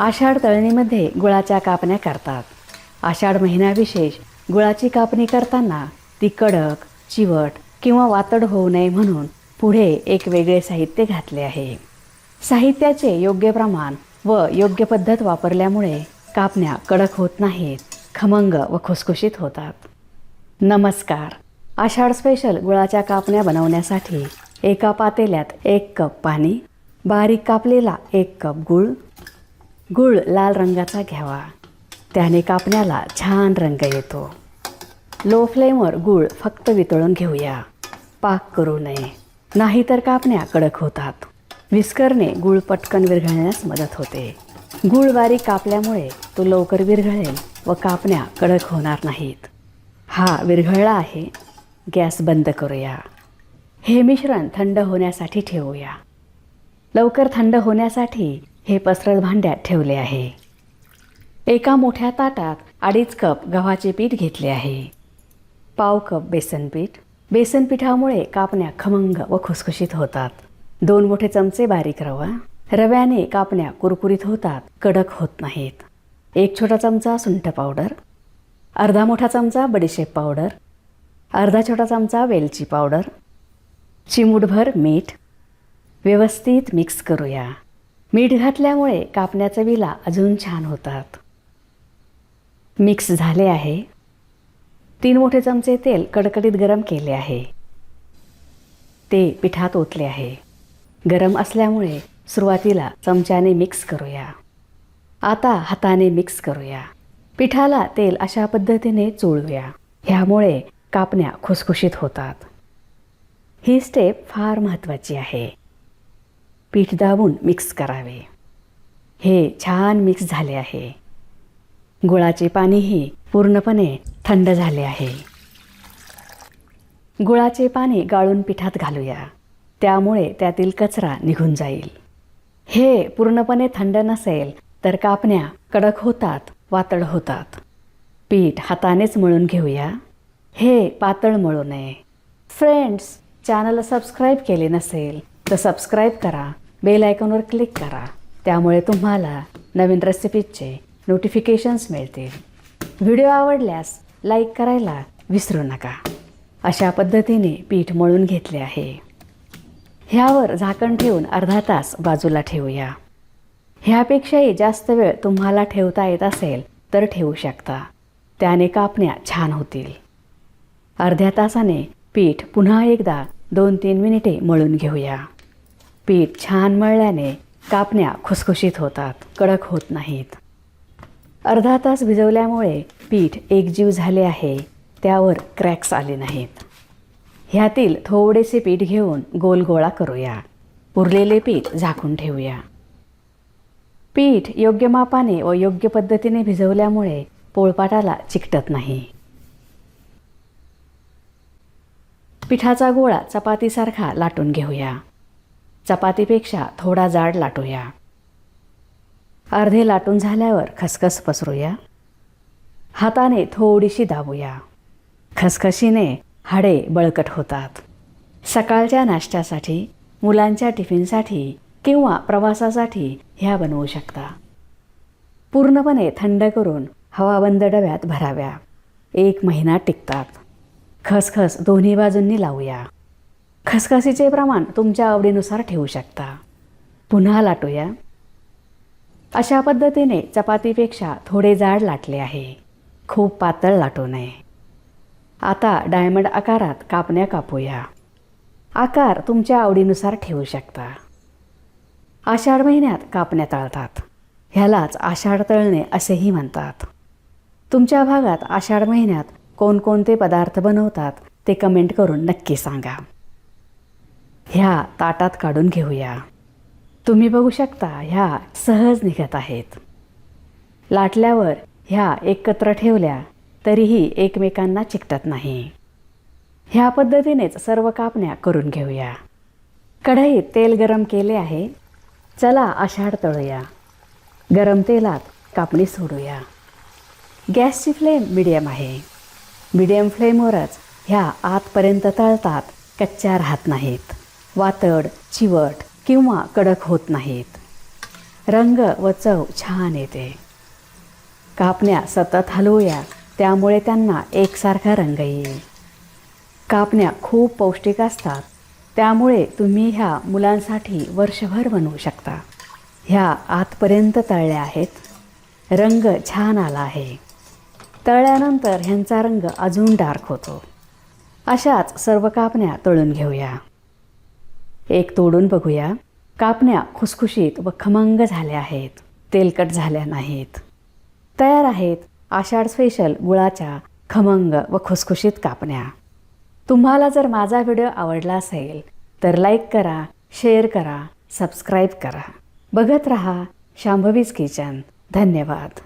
आषाढ तळणीमध्ये गुळाच्या कापण्या करतात. आषाढ महिन्याविशेष गुळाची कापणी करताना ती कडक चिवट किंवा वातड होऊ नये म्हणून पुढे एक वेगळे साहित्य घातले आहे. साहित्याचे योग्य प्रमाण व योग्य पद्धत वापरल्यामुळे कापण्या कडक होत नाहीत खमंग व खुसखुशीत होतात. नमस्कार. आषाढ स्पेशल गुळाच्या कापण्या बनवण्यासाठी एका पातेल्यात एक कप पाणी बारीक कापलेला एक कप गूळ गूळ लाल रंगाचा घ्यावा. त्याने कापण्याला छान रंग येतो. लो फ्लेमवर गूळ फक्त वितळून घेऊया. पाक करू नये. नाहीतर कापण्या कडक होतात. विस्करने गूळ पटकन विरघळण्यास मदत होते. गूळ बारीक कापल्यामुळे तो लवकर विरघळेल व कापण्या कडक होणार नाहीत. हा विरघळला आहे. गॅस बंद करूया. हे मिश्रण थंड होण्यासाठी ठेवूया. लवकर थंड होण्यासाठी हे पसरत भांड्यात ठेवले आहे. एका मोठ्या ताटात अडीच कप गव्हाचे पीठ घेतले आहे. पाव कप बेसन पीठ. बेसन पिठामुळे कापण्या खमंग व खुसखुशीत होतात. दोन मोठे चमचे बारीक रवा. रव्याने कापण्या कुरकुरीत होतात कडक होत नाहीत. एक छोटा चमचा सुंठ पावडर. अर्धा मोठा चमचा बडीशेप पावडर. अर्धा छोटा चमचा वेलची पावडर. चिमूटभर मीठ. व्यवस्थित मिक्स करूया. मीठ घातल्यामुळे कापण्याचा विला अजून छान होतात. मिक्स झाले आहे. तीन मोठे चमचे तेल कडकडीत गरम केले आहे. ते पिठात ओतले आहे. गरम असल्यामुळे सुरुवातीला चमच्याने मिक्स करूया. आता हाताने मिक्स करूया. पिठाला तेल अशा पद्धतीने चोळूया. ह्यामुळे कापण्या खुसखुशीत होतात. ही स्टेप फार महत्त्वाची आहे. पीठ दाबून मिक्स करावे. हे छान मिक्स झाले आहे. गुळाचे पाणीही पूर्णपणे थंड झाले आहे. गुळाचे पाणी गाळून पिठात घालूया. त्यामुळे त्यातील कचरा निघून जाईल. हे पूर्णपणे थंड नसेल तर कापण्या कडक होतात वातळ होतात. पीठ हातानेच मळून घेऊया. हे पातळ मळू नये. फ्रेंड्स चॅनल सबस्क्राईब केले नसेल तर सबस्क्राईब करा. बेल आयकॉनवर क्लिक करा. त्यामुळे तुम्हाला नवीन रेसिपीजचे नोटिफिकेशन्स मिळतील. व्हिडिओ आवडल्यास लाईक करायला विसरू नका. अशा पद्धतीने पीठ मळून घेतले आहे. ह्यावर झाकण ठेवून अर्धा तास बाजूला ठेवूया. ह्यापेक्षाही जास्त वेळ तुम्हाला ठेवता येत असेल तर ठेवू शकता. त्याने कापण्या छान होतील. अर्ध्या तासाने पीठ पुन्हा एकदा दोन तीन मिनिटे मळून घेऊया. पीठ छान मळल्याने कापण्या खुसखुशीत होतात कडक होत नाहीत. अर्धा तास भिजवल्यामुळे पीठ एकजीव झाले आहे त्यावर क्रॅक्स आले नाहीत. ह्यातील थोडेसे पीठ घेऊन गोल गोळा करूया. उरलेले पीठ झाकून ठेवूया. पीठ योग्य मापाने व योग्य पद्धतीने भिजवल्यामुळे पोळपाटाला चिकटत नाही. पिठाचा गोळा चपातीसारखा लाटून घेऊया. चपातीपेक्षा थोडा जाड लाटूया. अर्धे लाटून झाल्यावर खसखस पसरूया. हाताने थोडीशी दाबूया. खसखशीने हाडे बळकट होतात. सकाळच्या नाश्त्यासाठी मुलांच्या टिफिनसाठी किंवा प्रवासासाठी ह्या बनवू शकता. पूर्णपणे थंड करून हवाबंद डब्यात भराव्या. एक महिना टिकतात. खसखस दोन्ही बाजूंनी लावूया. खसखसीचे प्रमाण तुमच्या आवडीनुसार ठेवू शकता. पुन्हा लाटूया. अशा पद्धतीने चपातीपेक्षा थोडे जाड लाटले आहे. खूप पातळ लाटू नये. आता डायमंड आकारात कापण्या कापूया. आकार तुमच्या आवडीनुसार ठेवू शकता. आषाढ महिन्यात कापण्या तळतात. ह्यालाच आषाढ तळणे असेही म्हणतात. तुमच्या भागात आषाढ महिन्यात कोणकोणते पदार्थ बनवतात ते कमेंट करून नक्की सांगा. ह्या ताटात काढून घेऊया. तुम्ही बघू शकता ह्या सहज निघत आहेत. लाटल्यावर ह्या एकत्र ठेवल्या तरीही एकमेकांना चिकटत नाही. ह्या पद्धतीनेच सर्व कापण्या करून घेऊया. कढईत तेल गरम केले आहे. चला आषाढ तळूया. गरम तेलात कापणी सोडूया. गॅसची फ्लेम मिडियम आहे. मिडियम फ्लेमवरच ह्या आतपर्यंत तळतात कच्च्या राहत नाहीत. वातड चिवट किंवा कडक होत नाहीत. रंग व चव छान येते. कापण्या सतत हलवूया त्यामुळे त्यांना एकसारखा रंग येईल. कापण्या खूप पौष्टिक असतात त्यामुळे तुम्ही ह्या मुलांसाठी वर्षभर बनवू शकता. ह्या आतपर्यंत तळल्या आहेत. रंग छान आला आहे. तळल्यानंतर ह्यांचा रंग अजून डार्क होतो. अशाच सर्व कापण्या तळून घेऊया. एक तोडून बघूया. कापण्या खुसखुशीत व खमंग झाल्या आहेत. तेलकट झाल्या नाहीत. तयार आहेत आषाढ स्पेशल गुळाच्या खमंग व खुसखुशीत कापण्या. तुम्हाला जर माझा व्हिडिओ आवडला असेल तर लाईक करा शेअर करा सबस्क्राईब करा. बघत रहा शांभवीज किचन. धन्यवाद.